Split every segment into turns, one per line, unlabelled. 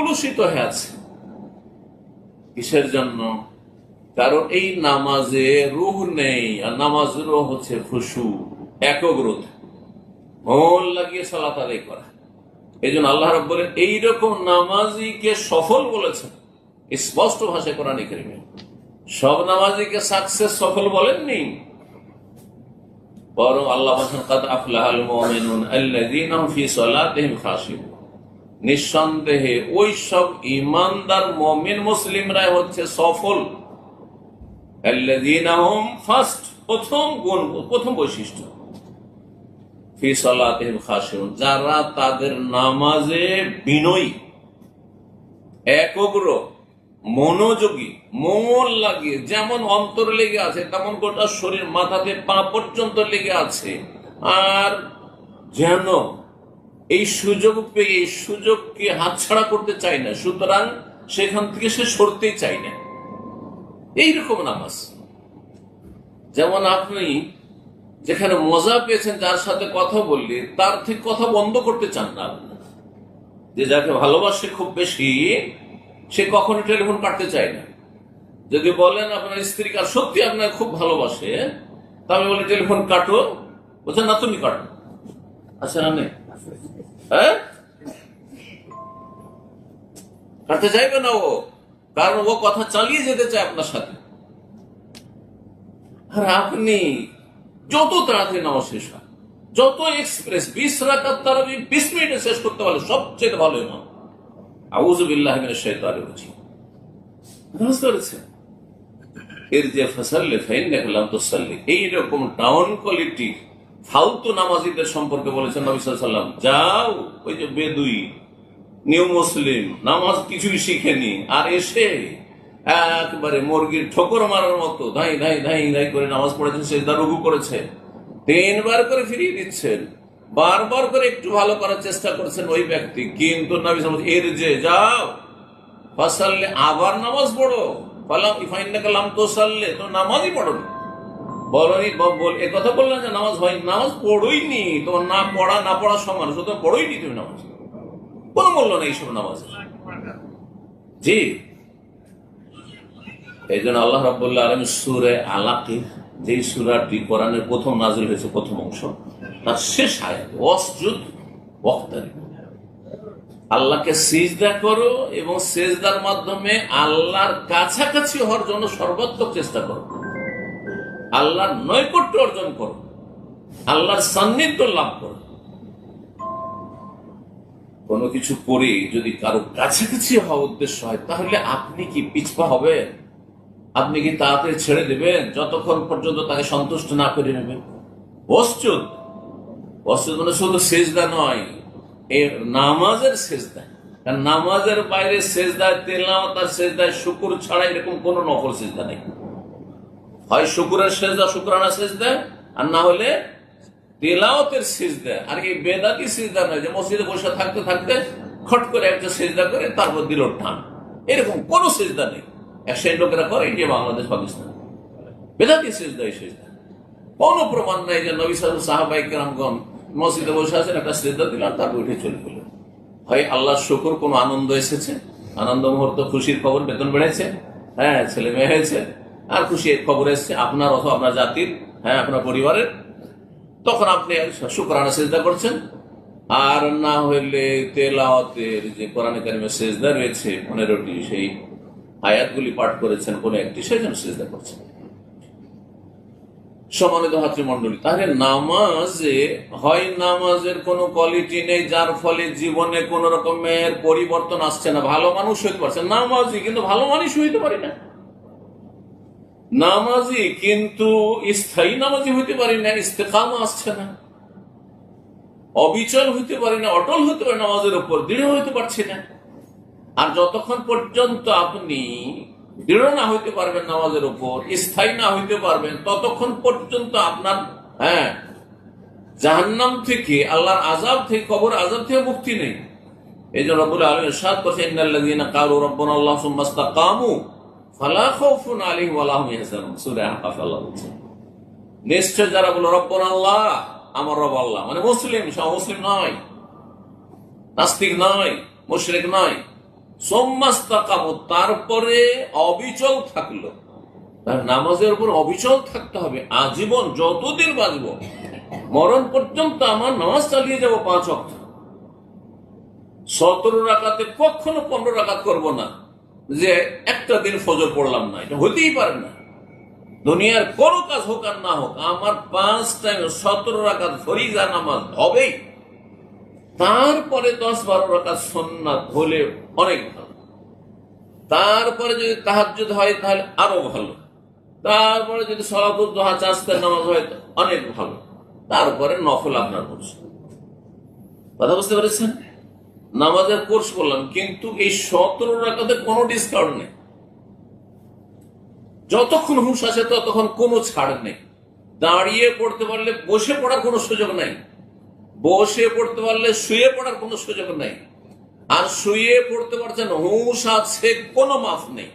কুলুষিত হয়ে আছে। কিসের জন্য? কারণ এই নামাজে রুহ নেই, আর নামাজের রুহ হচ্ছে খুশু একগ্রত মন লাগিয়ে সালাত আদায় করা। এই জন্য আল্লাহ রব বলেন এইরকম নামাজিকে সফল বলেছেন। স্পষ্ট ভাষায় কোরআন করিমে। সব নামাজিকে সাকসেস সফল বলেননি। বরং আল্লাহ আল্লাযীনা হুম ফি সালাতিহিম খাশিউন। নিঃসন্দেহে ওই সব ইমানদার মমিন মুসলিমরাই হচ্ছে সফল। ফার্স্ট, প্রথম গুণ, প্রথম বৈশিষ্ট্য। ফি সালাতিহিম যারা তাদের নামাজে বিনয়ী, একগ্র, মনোযোগী, মন লাগিয়ে, যেমন অন্তর লেগে আছে, তেমন গোটা শরীর মাথাতে পা পর্যন্ত লেগে আছে। আর যেন এই সুযোগ পেয়ে এই সুযোগকে হাতছাড়া করতে চাই না। সুতরাং সেখান থেকে সে সরতেই চাই না। এইরকম নামাজ। যেমন আপনি যেখানে মজা পেয়েছেন, যার সাথে কথা বললে, তার থেকে কথা বন্ধ করতে চান না। যে যাকে ভালোবাসে খুব বেশি, সে কখনো টেলিফোন কাটতে চায় না। যদি বলেন, আপনার স্ত্রীকে আর সত্যি আপনার খুব ভালোবাসে, তাহলে বলে, টেলিফোন কাটো। বলছেন না তুমি কাটো। আচ্ছা না হ্যাঁ? কাটতে চাইবে না ও? কারণ ও কথা চালিয়ে যেতে চায় আপনার সাথে। আর আপনি যত তাড়াতাড়ি নামাজ শেষ হয়, যত এক্সপ্রেস বিশ রাখার তারা বিশ মিনিটে শেষ করতে পারলে সবচেয়ে ভালো ইমাম। আউজুবিল্লাহ শৈতানের বুঝি বুঝতে পেরেছেন এর যে ফসল্লে ফাইন দেখলাম তো সাল্লি এইরকম ডাউন কোয়ালিটি ফালতু নামাজিদের সম্পর্কে বলেছেন নবী সাল্লাম যাও, ওই যে বেদুই নিউ মুসলিম নামাজ কিছুই শিখেনি, আর এসে একবারে মুরগির ঠোকর মারার মতো, ধাই ধাই ধাই ধাই করে নামাজ পড়েছেন সেজদা রুকু করেছে। তিনবার করে ফিরিয়ে দিচ্ছেন, বারবার করে একটু ভালো করার চেষ্টা করছেন ওই ব্যক্তি, কিন্তু নবী এর যে, যাও, ফাসাল্লে আবার নামাজ পড়ো। ফালাম ইফাইন্নাকা তো তুসাল্লি তো নামাজই পড়োনি। বলনি বল এ কথা বললেন যে নামাজ হয় নামাজ পড়োইনি। তোমার না পড়া না পড়া সমান শুধু পড়োইনি তুমি নামাজ। কোনো মূল্য নেই এইসব নামাজ জি। এই জন্য আল্লাহ রাবুল্লাহ আলম সুরে আলাকি যে সুরাটি কোরআনের প্রথম নাজিল হয়েছে, প্রথম অংশ, তার শেষ আয়াত আল্লাহকে সিজদা করো এবং সেজদার মাধ্যমে আল্লাহর কাছাকাছি হওয়ার জন্য সর্বাত্মক চেষ্টা করো। আল্লাহর নৈকট্য অর্জন করো। আল্লাহর সান্নিধ্য লাভ করো। কোনো কিছু করে যদি কারও কাছাকাছি হওয়া উদ্দেশ্য হয়, তাহলে আপনি কি পিছপা হবেন? আপনি কি তাড়াতাড়ি ছেড়ে দেবেন? যতক্ষণ পর্যন্ত তাকে সন্তুষ্ট না করে নেবেন। বস্তুত বস্তুত মানে শুধু সেজদা নয় এ নামাজের সেজদা। কারণ নামাজের বাইরে সেজদায় তেলাওয়াত আর সেজদায় শুকুর ছাড়া এরকম কোন নকল সেজদা নেই। হয় শুকুরের শুক্রানা সেজদা, আর না হলে তেলাওয়াতের সেজদা। আর এই বেদাতি সেজদা নয় যে মসজিদে বসে থাকতে থাকতে খট করে একটা সেজদা করে তারপর দিল টান এরকম কোন সেজদা নেই। শ্রেণির লোকেরা করে ইন্ডিয়া বাংলাদেশ, পাকিস্তান। বেদাতি সেজদা, এই সেজদা। কোন প্রমাণ নাই যে নবী সাহেব সাহাবাই কেরামগণ মসজিদে বসে আছেন, একটা সেজদা দিলাম তারপর উঠে চলে গেল। হয় আল্লাহ শুকুর, কোন আনন্দ এসেছে? আনন্দ মুহূর্ত, খুশির খবর বেতন বেড়েছে? হ্যাঁ ছেলে মেয়ে হয়েছে। আর খুশির খবর এসছে, আপনার অথবা আপনার জাতির হ্যাঁ আপনার পরিবারের। তখন আপনি শুক্রানা সেজদা করছেন। আর না হইলে তেলাওয়াতের যে কোরআনে কারিমের সেজদা রয়েছে, পনেরোটি সেই আয়াতগুলি পাঠ করেছেন, কোন একটি, সেই জন্য সেজদা করছেন। সমানিত হাতৃমন্ডলী তাহলে নামাজে, হয় নামাজের কোনো কোয়ালিটি নেই, যার ফলে জীবনে কোন রকমের পরিবর্তন আসছে না, ভালো মানুষ হইতে পারছে নামাজি কিন্তু ভালো মানুষ হইতে পারি না। নামাজি, কিন্তু স্থায়ী নামাজি হইতে পারি না, ইস্তেকাম আসছে না। অবিচল হইতে পারি না, অটল হইতে পারি নামাজের উপর, দৃঢ় হইতে পারছি না। আর যতক্ষণ পর্যন্ত আপনি দৃঢ় না হইতে পারবেন নামাজের উপর, স্থায়ী না হইতে পারবেন, ততক্ষণ পর্যন্ত আপনার হ্যাঁ জাহান্নাম থেকে, আল্লাহর আজাব থেকে, কবর আজাব থেকে মুক্তি নেই। এই জন্য রব্বুল আলম সাদ করছে ইন্নাল্লাযীনা কালু রাব্বুনা আল্লাহ সুম্মা ইসতাকামু। নিশ্চয় যারা বলো আল্লাহ, আমার রব আল্লাহ। মানে মুসলিম, সব মুসলিম নয়। নাস্তিক নয় নয়। তারপরে অবিচল থাকল। তার নামাজের উপর অবিচল থাকতে হবে। আজীবন যতদিন বাঁচব, মরণ পর্যন্ত আমার নামাজ চালিয়ে যাব পাঁচ অক্ট সতেরো রাখাতে কখনো পনেরো রাখাত করব না। যে একটা দিন ফজর পড়লাম না, এটা হতেই পারে না। দুনিয়ার কোন কাজ হোক আর না হোক, আমার পাঁচ টাইম সতেরো রাখাত ফরিজা নামাজ হবেই। তারপরে দশ বারো রাখাত সন্ন্যাত হলে অনেক ভালো। তারপরে যদি তাহাজ্জুদ হয়, তাহলে আরও ভালো। তারপরে যদি সলাতুল দোহা চাষতের নামাজ হয় অনেক ভালো। তারপরে নফল আপনার করছে কথা বুঝতে পেরেছেন? নামাজের কোর্স করলাম, কিন্তু এই সতেরো রাখাতে কোনো ডিসকাউন্ট নেই। যতক্ষণ হুঁশ আছে ততক্ষণ কোনো ছাড় নেই। দাঁড়িয়ে পড়তে পারলে বসে পড়ার কোনো সুযোগ নাই। বসে পড়তে পারলে শুয়ে পড়ার কোনো সুযোগ নাই। আর শুয়ে পড়তে পারছেন হুঁশ আছে, কোনো মাফ নেই।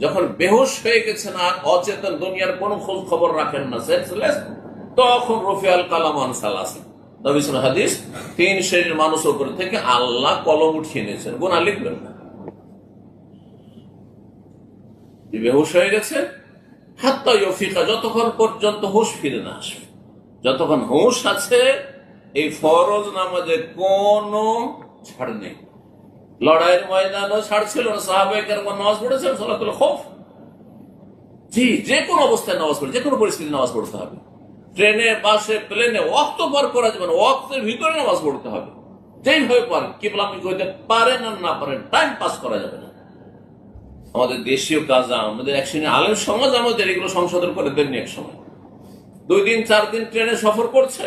যখন বেহুশ হয়ে গেছেন আর অচেতন দুনিয়ার কোনো খোঁজ খবর রাখেন না তখন রফিয়াল কালামান সালাসে হাদিস, তিন শ্রেণির মানুষ উপর থেকে আল্লাহ কলম উঠিয়ে নিয়েছেন। গুণা লিখবেন না। বেহুশ হয়ে গেছে হাত্তা ইয়ফিকা যতক্ষণ পর্যন্ত হুঁশ ফিরে না আসবে। যতক্ষণ হুঁশ আছে, এই ফরজ নামাজে কোনো ছাড় নেই। লড়াইয়ের ময়দানও ছাড় ছিল না সাহাবাহিকের নামাজ পড়েছেন, সালাতুল খোফ। জি, যে কোনো অবস্থায় নামাজ পড়ে, যে কোনো পরিস্থিতি নামাজ পড়তে হবে। ট্রেনে, বাসে, প্লেনে ওয়াক্ত পার করা যাবে না। ওয়াক্তের ভিতরে নামাজ পড়তে হবে। যেইভাবে পারেন, কেবল আপনি কইতে পারেন আর না পারেন টাইম পাস করা যাবে না। আমাদের দেশীয় কাজ, আমাদের এক শ্রেণি আলেম সমাজ আমাদের এগুলো সংশোধন করে দেননি এক সময়। দুই দিন, চার দিন ট্রেনে সফর করছে,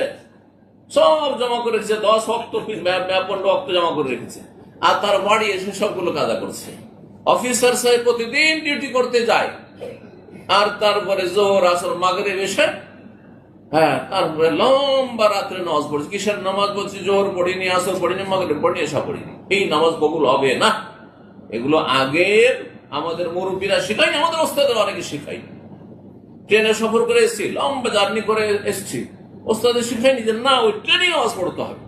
সব জমা করে রেখেছে, দশ অক্ত পনেরো অক্ট জমা করে রেখেছে। আর তার বাড়ি এসে সবগুলো কাজা করছে। অফিসার সাহেব প্রতিদিন ডিউটি করতে যায়। আর তারপরে জোর আসর মাগরে এসে হ্যাঁ তারপরে লম্বা রাত্রে নামাজ পড়ছে। কিসের নামাজ বলছি? জোহর পড়িনি, আসর পড়িনি মাগরে পড়িনি এসা পড়িনি। এই নামাজ কবুল হবে না। এগুলো আগের আমাদের মুরব্বীরা শেখায়নি, আমাদের ওস্তাদের অনেকে শেখাই ট্রেনে সফর করে এসেছি, লম্বা জার্নি করে এসেছি। ওস্তাদের শিখায়নি যে না, ওই ট্রেনে নামাজ পড়তে হবে।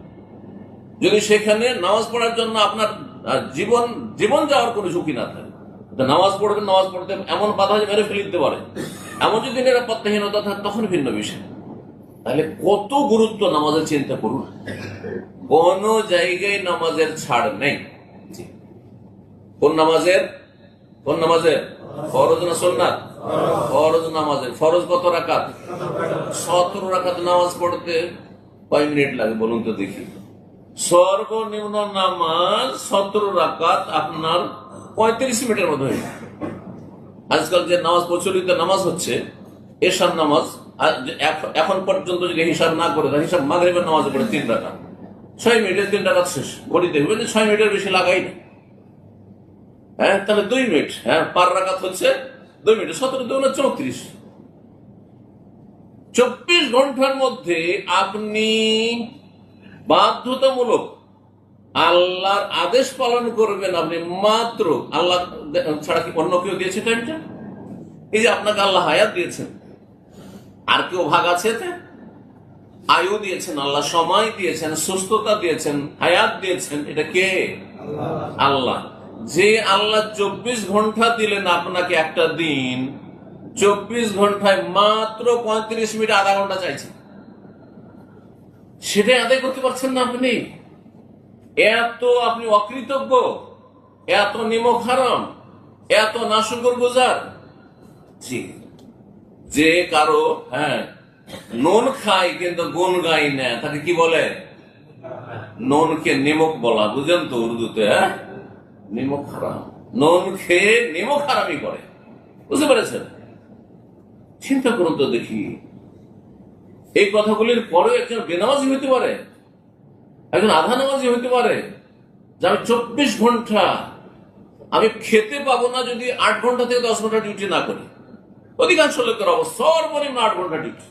যদি সেখানে নামাজ পড়ার জন্য আপনার জীবন জীবন যাওয়ার কোনো ঝুঁকি না থাকে। নামাজ পড়বেন, নামাজ পড়তে এমন বাধা মেরে ফেলে দিতে পারে। এমন যদি নিরাপত্তাহীনতা থাকে, তখন ভিন্ন বিষয়। তাহলে কত গুরুত্ব নামাজের চিন্তা করুন। কোন জায়গায় নামাজের ছাড় নেই। কোন নামাজের? কোন নামাজের? ফরজ না সোননাথ ফরজ। নামাজের। ফরজ কত রাকাত? সতেরো রাকাত নামাজ পড়তে কয় মিনিট লাগে বলুন তো দেখি। সর্বনিম্ন নামাজ সতেরো রাকাত আপনার পঁয়ত্রিশ মিনিটের মধ্যে আজকাল যে নামাজ প্রচলিত নামাজ হচ্ছে এশার নামাজ আর এখন পর্যন্ত যদি হিসাব না করে হিসাব মাগরিবের নামাজ পড়ে তিন টাকা ছয় মিনিটের তিন টাকা শেষ ঘড়ি দেখবেন যে ছয় মিনিটের বেশি লাগাই না। হ্যাঁ তাহলে দুই মিনিট হ্যাঁ পার রাকাত হচ্ছে দুই মিনিট, সতেরো দুই চৌত্রিশ। চব্বিশ ঘণ্টার মধ্যে আপনি বাধ্যতামূলক আল্লাহর আদেশ পালন করবেন আপনি মাত্র আল্লাহ ছাড়া কি অন্য কেউ দিয়েছে টাইমটা এই যে আপনাকে আল্লাহ হায়াত দিয়েছেন। আর কেউ ভাগ আছে এতে? আয়ু দিয়েছেন আল্লাহ সময় দিয়েছেন সুস্থতা দিয়েছেন হায়াত দিয়েছেন এটা কে? আল্লাহ। যে আল্লাহ চব্বিশ ঘণ্টা দিলেন আপনাকে একটা দিন চব্বিশ ঘন্টায় মাত্র পঁয়ত্রিশ মিনিট আধা ঘণ্টা চাইছেন সেটাই আদায় করতে পারছেন না আপনি। এত আপনি অকৃতজ্ঞ এত নিমক হারাম এত নাশুকর গুজার। জি। যে কারও হ্যাঁ নুন খায় কিন্তু গুন গাই না, তাকে কি বলে? নুনকে নিমক বলা, বুঝেন তো উর্দুতে হ্যাঁ? নিমক হারাম। নুন খেয়ে নিমক হারামি করে। বুঝতে পেরেছেন? চিন্তা করুন তো দেখি। এই কথাগুলির পরেও একজন বেনামাজি হইতে পারে, একজন আধা নামাজি হইতে পারে, যে আমি চব্বিশ ঘণ্টা, আমি খেতে পাবো না যদি আট ঘণ্টা থেকে দশ ঘণ্টা ডিউটি না করি। অধিকাংশ লোকের অবস্থা সর্বনিম্ন আট ঘণ্টা ডিউটি।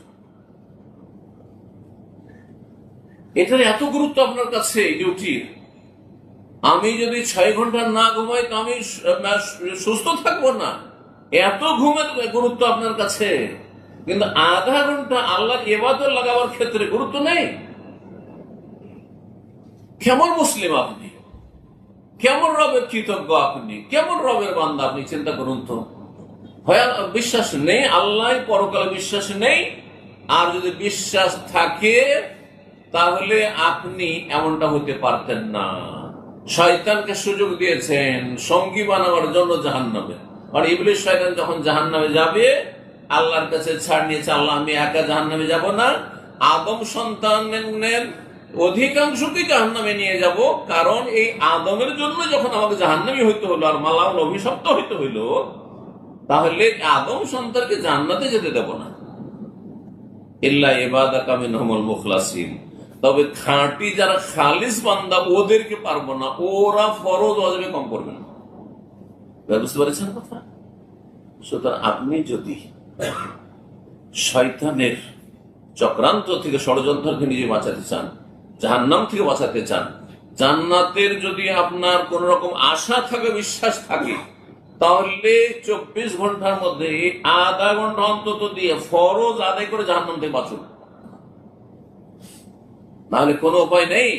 এটার এত গুরুত্ব আপনার কাছে ডিউটির আমি যদি ছয় ঘণ্টা না ঘুমাই, তো আমি সুস্থ থাকব না। এত ঘুমের গুরুত্ব আপনার কাছে। কিন্তু আধা ঘণ্টা আল্লাহ এবাদত লাগাবার ক্ষেত্রে গুরুত্ব নেই। কেমন মুসলিম আপনি? কেমন রবের কৃতজ্ঞ আপনি? কেমন রবের বান্দা আপনি? চিন্তা করুন তো। বিশ্বাস নেই আল্লাহ পরকালে বিশ্বাস নেই। আর যদি বিশ্বাস থাকে, তাহলে আপনি এমনটা হতে পারতেন না। শয়তানকে সুযোগ দিয়েছেন সঙ্গী বানাবার জন্য জাহান নামে আর ইবলিশ শয়তান যখন জাহান নামে যাবে, আল্লাহর কাছে ছাড় নিয়েছে, আল্লাহ, আমি একা জাহান নামে যাব না। আদম সন্তানের অধিকাংশকে জাহান নামে নিয়ে যাব? কারণ এই আদমের জন্য যখন আমাকে জাহান্নামি হইতে হলো, আর মালাউল অভিশপ্ত হইতে হইল তাহলে আদম সন্তানকে জান্নাতে যেতে দেব না। ইল্লা এবাদা কামিন হমল মুখলাসিন। তবে খাঁটি যারা খালিস বান্দা, ওদেরকে পারব না। ওরা ফরজ অজবে কম করবে না। বুঝতে পারছেন কথা? সুতরাং আপনি যদি শয়তানের চক্রান্ত থেকে ষড়যন্ত্র থেকে নিজে বাঁচাতে চান, জাহান্নাম থেকে বাঁচাতে চান, জান্নাতের যদি আপনার কোন রকম আশা থাকে, বিশ্বাস থাকে তাহলে চব্বিশ ঘণ্টার মধ্যে আধা ঘণ্টা অন্তত দিয়ে ফরজ আদায় করে জাহান্নাম থেকে বাঁচুন। নাহলে কোনো উপায় নেই।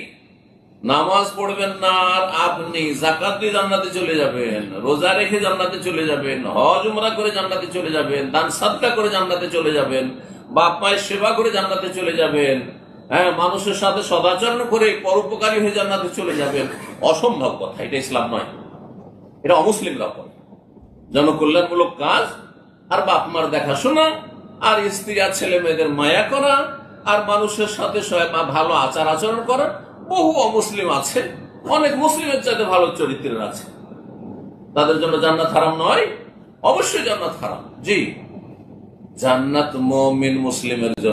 নামাজ পড়বেন না আর আপনি জাকাত দিয়ে জান্নাতে চলে যাবেন, রোজা রেখে জান্নাতে চলে যাবেন, হজ, উমরা করে জান্নাতে চলে যাবেন, দান সাদকা করে জান্নাতে চলে যাবেন, বাপ মায়ের সেবা করে জান্নাতে চলে যাবেন হ্যাঁ মানুষের সাথে সদাচরণ করে পরোপকারী হয়ে জান্নাতে চলে যাবেন। অসম্ভব কথা, এটা ইসলাম নয়। এটা অমুসলিমরা করে। জনকল্যাণমূলক কাজ, আর বাপ মার দেখাশোনা, আর স্ত্রী আর ছেলে মেয়েদের মায়া করা, আর মানুষের সাথে ভালো আচার আচরণ করা। বহু অমুসলিম আছে, অনেক মুসলিমের চাইতে ভালো চরিত্রের আছে। তাদের জন্য জান্নাত হারাম নয়, অবশ্যই জান্নাত হারাম। জি, জান্নাত মমিন মুসলিমের জন্য।